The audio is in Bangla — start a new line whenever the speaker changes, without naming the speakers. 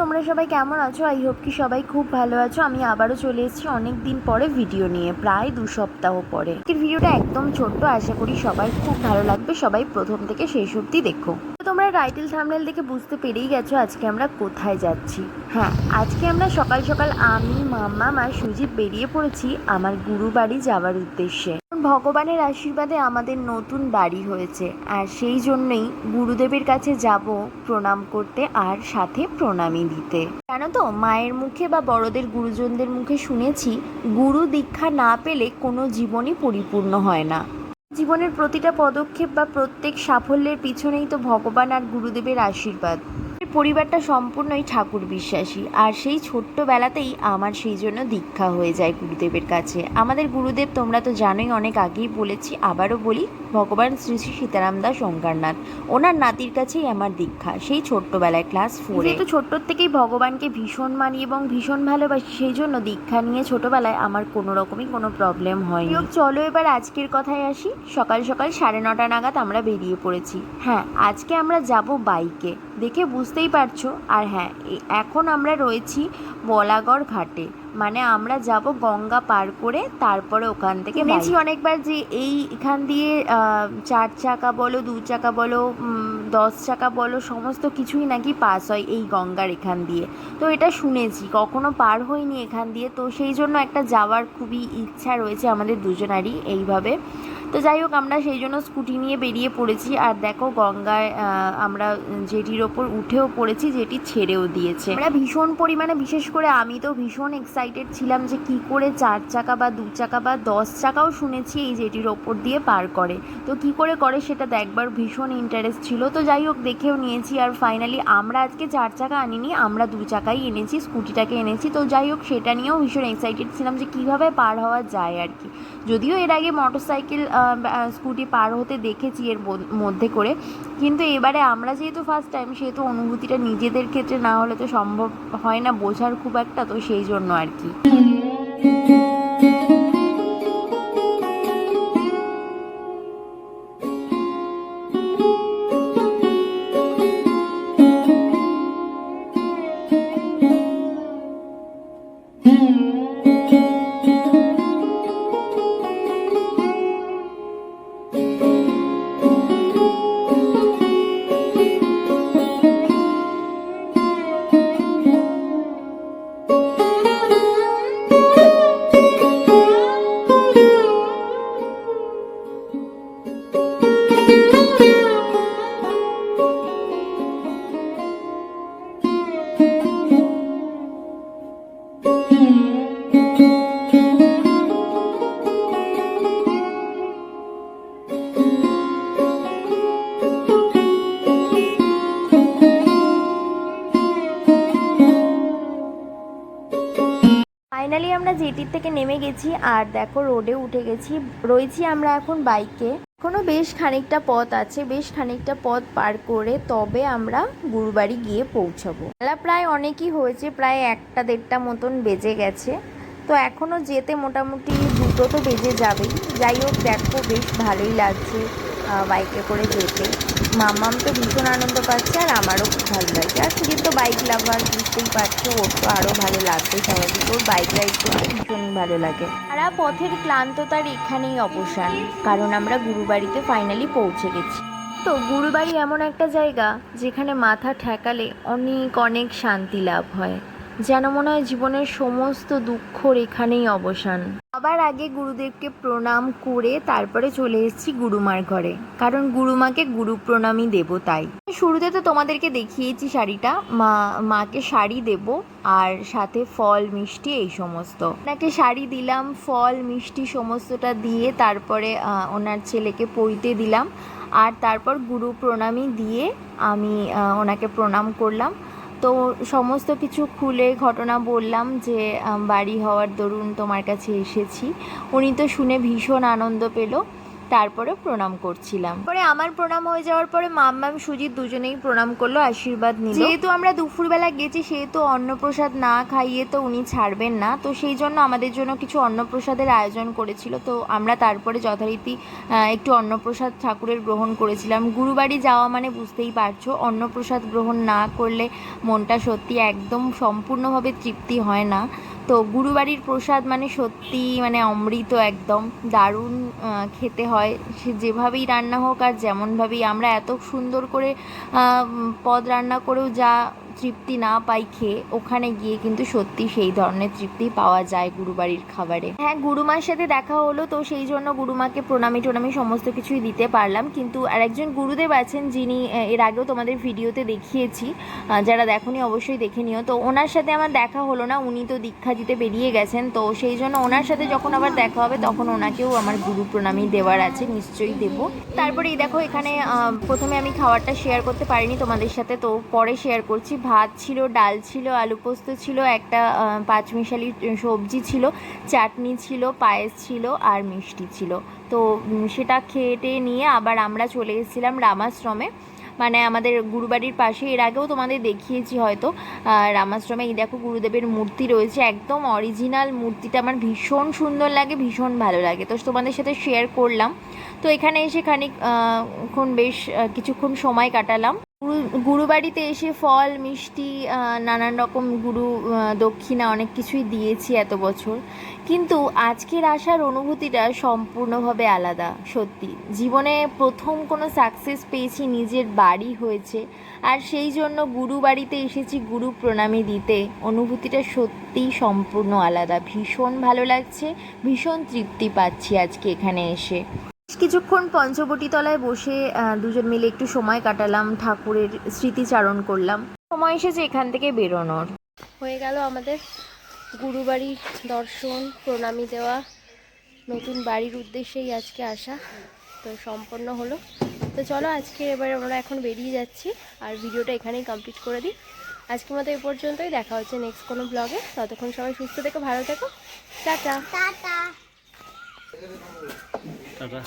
তোমরা সবাই কেমন আছো? আই হোপ কি সবাই খুব ভালো আছো। আমি আবারও চলে এসেছি অনেক দিন পরে ভিডিও নিয়ে, প্রায় দু সপ্তাহ পরে। ভিডিওটা একদম ছোট্ট, আশা করি সবাই খুব ভালো লাগবে। সবাই প্রথম থেকে শেষ অবধি দেখো। তোমরা টাইটেল থামনেল দেখে বুঝতে পেরেই গেছো আজকে আমরা কোথায় যাচ্ছি। হ্যাঁ আজকে আমরা সকাল সকাল আমি মাম্মা আর সুজিত বেরিয়ে পড়েছি আমার গুরু বাড়ি যাওয়ার উদ্দেশ্যে। ভগবানের আশীর্বাদে আমাদের নতুন বাড়ি হয়েছে। আর সেই জন্যই গুরুদেবের কাছে যাব প্রণাম করতে আর সাথে প্রণামী দিতে। জানো তো, মায়ের মুখে বা বড়দের গুরুজনদের মুখে শুনেছি, গুরু দীক্ষা না পেলে কোনো জীবনই পরিপূর্ণ হয় না। জীবনের প্রতিটা পদক্ষেপ বা প্রত্যেক সাফল্যের পিছনেই তো ভগবান আর গুরুদেবের আশীর্বাদ। পরিবারটা সম্পূর্ণই ঠাকুর বিশ্বাসী। আর সেই ছোট্টবেলাতেই আমার সেই জন্য দীক্ষা হয়ে যায় গুরুদেবের কাছে। আমাদের গুরুদেব তোমরা তো জানোই, অনেক আগেই বলেছি, আবারও বলি ভগবান শ্রী শ্রী সীতারাম দাস ওঙ্কারনাথ ওনার নাতির কাছেই আমার দীক্ষা সেই ছোট্টবেলায় ক্লাস ফোরে তো ছোট্টর থেকেই ভগবানকে ভীষণ মানি এবং ভীষণ ভালোবাসি সেই জন্য দীক্ষা নিয়ে ছোটবেলায় আমার কোনো রকমই কোনো প্রবলেম হয়নি। চলো এবার আজকের কথায় আসি। সকাল সকাল সাড়ে নটা নাগাদ আমরা বেরিয়ে পড়েছি। হ্যাঁ আজকে আমরা যাব বাইকে। দেখে বুঝতেই পারছ। আর হ্যাঁ এখন আমরা রয়েছি বলাগড় ঘাটে। মানে আমরা যাব গঙ্গা পার করে তারপরে ওখান থেকে শুনেছি অনেকবার যে এই এখান দিয়ে চার চাকা বলো দু চাকা বলো দশ চাকা বলো সমস্ত কিছুই নাকি পাস হয় এই গঙ্গার এখান দিয়ে। তো এটা শুনেছি কখনো পার হয়নি এখান দিয়ে। তো সেই জন্য একটা যাওয়ার খুবই ইচ্ছা রয়েছে আমাদের দুজনারই এইভাবে। তো যাই হোক, আমরা সেই জন্য স্কুটি নিয়ে বেরিয়ে পড়েছি। আর দেখো, গঙ্গায় আমরা যেটির ওপর উঠেও পড়েছি, যেটি ছেড়েও দিয়েছে। আমরা ভীষণ পরিমাণে, বিশেষ করে আমি তো ভীষণ এক্সাইটেড ছিলাম যে কি করে চার চাকা বা দু চাকা বা দশ চাকাও শুনেছি এই যেটির ওপর দিয়ে পার করে। তো কি করে করে সেটা দেখবার ভীষণ ইন্টারেস্ট ছিল। তো যাই হোক, দেখেও নিয়েছি। আর ফাইনালি আমরা আজকে চার চাকা আনিনি, আমরা দু চাকাই এনেছি, স্কুটিটাকে এনেছি। তো যাই হোক, সেটা নিয়েও ভীষণ এক্সাইটেড ছিলাম যে কীভাবে পার হওয়া যায় আর কি। যদিও এর আগে মোটরসাইকেল স্কুটি পার হতে দেখেছি এর মধ্যে করে। কিন্তু এবারে আমরা যেহেতু ফার্স্ট টাইম সেহেতু অনুভূতিটা নিজেদের ক্ষেত্রে না হলে তো সম্ভব হয় না বোঝার খুব একটা, তো সেই জন্য আর কি। ফাইনালি আমরা জেটির থেকে নেমে গেছি আর দেখো রোডে উঠে গেছি। রয়েছি আমরা এখন বাইকে। এখনও বেশ খানিকটা পথ আছে, বেশ খানিকটা পথ পার করে তবে আমরা গুরুবাড়ি গিয়ে পৌঁছাবো। বেলা প্রায় অনেকই হয়েছে, প্রায় একটা দেড়টা মতন বেজে গেছে। তো এখনও যেতে মোটামুটি দুটো তো বেজে যাবেই। যাই হোক, দেখো বেশ ভালোই লাগছে। বাইকে করে যেতে। মামাম তো ভীষণ আনন্দ পাচ্ছে আর আমারও খুব ভালো লাগছে আর সুজিত তো বাইক লাভার বুঝতেই পারছ, ওর তো আরও ভালো লাগবে স্বাভাবিক। ওর বাইক রাইড করতে ভীষণই ভালো লাগে। সারা পথের ক্লান্ততার এখানেই অবসান, কারণ আমরা গুরুবাড়িতে ফাইনালি পৌঁছে গেছি। তো গুরুবাড়ি এমন একটা জায়গা, যেখানে মাথা ঠেকালে অনেক অনেক শান্তি লাভ হয়। যেন মনে হয় জীবনের সমস্ত দুঃখর এখানেই অবসান। আবার আগে গুরুদেবকে প্রণাম করে তারপরে চলে এসেছি গুরুমার ঘরে। কারণ গুরুমাকে গুরু প্রণামই দেব তাই। শুরুতে তো তোমাদেরকে দেখিয়েছি শাড়িটা। মা, মাকে শাড়ি দেব আর সাথে ফল, মিষ্টি এই সমস্ত। ওনাকে শাড়ি দিলাম, ফল, মিষ্টি সমস্তটা দিয়ে তারপরে ওনার ছেলেকে পইতে দিলাম। আর তারপর গুরু প্রণামই দিয়ে আমি ওনাকে প্রণাম করলাম। তো সমস্ত কিছু খুলে ঘটনা বললাম যে বাড়ি হওয়ার দরুন তোমার কাছে এসেছি। উনি তো শুনে ভীষণ আনন্দ পেল। তারপরে প্রণাম করছিলাম। পরে আমার প্রণাম হয়ে যাওয়ার পরে মাম মাম্মাম সুজিত দুজনেই প্রণাম করল আশীর্বাদ নিল। যেহেতু আমরা দুপুরবেলা গেছি সেহেতু অন্নপ্রসাদ না খাইয়ে তো উনি ছাড়বেন না। তো সেই জন্য আমাদের জন্য কিছু অন্নপ্রসাদের আয়োজন করেছিল। তো আমরা তারপরে যথারীতি একটু অন্নপ্রসাদ ঠাকুরের গ্রহণ করেছিলাম। গুরুবাড়ি যাওয়া মানে বুঝতেই পারছ অন্নপ্রসাদ গ্রহণ না করলে মনটা সত্যি একদম সম্পূর্ণভাবে তৃপ্তি হয় না। তো গুরুবাড়ির প্রসাদ মানে সত্যি মানে অমৃত একদম। দারুণ খেতে হয়। সে যেভাবেই রান্না হোক আর যেমনভাবেই আমরা এত সুন্দর করে পদ রান্না করেও যা তৃপ্তি না পাই খেয়ে ওখানে গিয়ে কিন্তু সত্যি সেই ধরনের তৃপ্তি পাওয়া যায় গুরুবাড়ির খাবারে। হ্যাঁ গুরুমার সাথে দেখা হলো তো সেই জন্য গুরুমাকে প্রণামী টোনামি সমস্ত কিছুই দিতে পারলাম। কিন্তু আর একজন গুরুদেব আছেন যিনি এর আগেও তোমাদের ভিডিওতে দেখিয়েছি যারা দেখোনি অবশ্যই দেখে নিও। তো ওনার সাথে আমার দেখা হলো না, উনি তো দীক্ষা দিতে বেরিয়ে গেছেন। তো সেই জন্য ওনার সাথে যখন আবার দেখা হবে, তখন ওনাকেও আমার গুরু প্রণামী দেওয়ার আছে, নিশ্চয়ই দেব। তারপরে এই দেখো এখানে প্রথমে আমি খাবারটা শেয়ার করতে পারিনি তোমাদের সাথে, তো পরে শেয়ার করছি। ভাত ছিল ডাল ছিল আলু পোস্ত ছিল একটা পাঁচমিশালি সবজি ছিল চাটনি ছিল পায়েস ছিল আর মিষ্টি ছিল। তো সেটা খেয়ে নিয়ে আবার আমরা চলে এসেছিলাম রামাশ্রমে। মানে আমাদের গুরুবাড়ির পাশে এর আগেও তোমাদের দেখিয়েছি হয়তো রামাশ্রমে। এই দেখো গুরুদেবের মূর্তি রয়েছে একদম অরিজিনাল মূর্তিটা আমার ভীষণ সুন্দর লাগে ভীষণ ভালো লাগে। তো তোমাদের সাথে শেয়ার করলাম। তো এখানে এসে খানিক আহ, বেশ কিছুক্ষণ সময় কাটালাম। গুরু, গুরুবাড়িতে এসে ফল, মিষ্টি নানান রকম গুরু দক্ষিণা অনেক কিছুই দিয়েছি এত বছর। কিন্তু আজকের আসার অনুভূতিটা সম্পূর্ণভাবে আলাদা, সত্যি। জীবনে প্রথম কোনো সাকসেস পেয়েছি নিজের বাড়ি হয়েছে, আর সেই জন্য গুরু বাড়িতে এসেছি গুরু প্রণামী দিতে। অনুভূতিটা সত্যিই সম্পূর্ণ আলাদা। ভীষণ ভালো লাগছে, ভীষণ তৃপ্তি পাচ্ছি আজকে এখানে এসে। কিছুক্ষণ পঞ্চবটি তলায় বসে দুজন মিলে একটু সময় কাটালাম ঠাকুরের স্মৃতিচারণ করলাম। সময় এসেছে এখান থেকে বেরোনোর।
হয়ে গেল আমাদের গুরুবাড়ির দর্শন প্রণামী দেওয়া নতুন বাড়ির উদ্দেশ্যেই আজকে আসা তো সম্পন্ন হলো। তো চলো আজকে এবার আমরা এখন বেরিয়ে যাচ্ছি আর ভিডিওটা এখানেই কমপ্লিট করে দিই। আজকের মতো এ পর্যন্তই দেখা হচ্ছে নেক্সট কোনো ব্লগে ততক্ষণ সবাই সুস্থ থেকো ভালো থেকো। টাটা।
টাটা। 拜拜。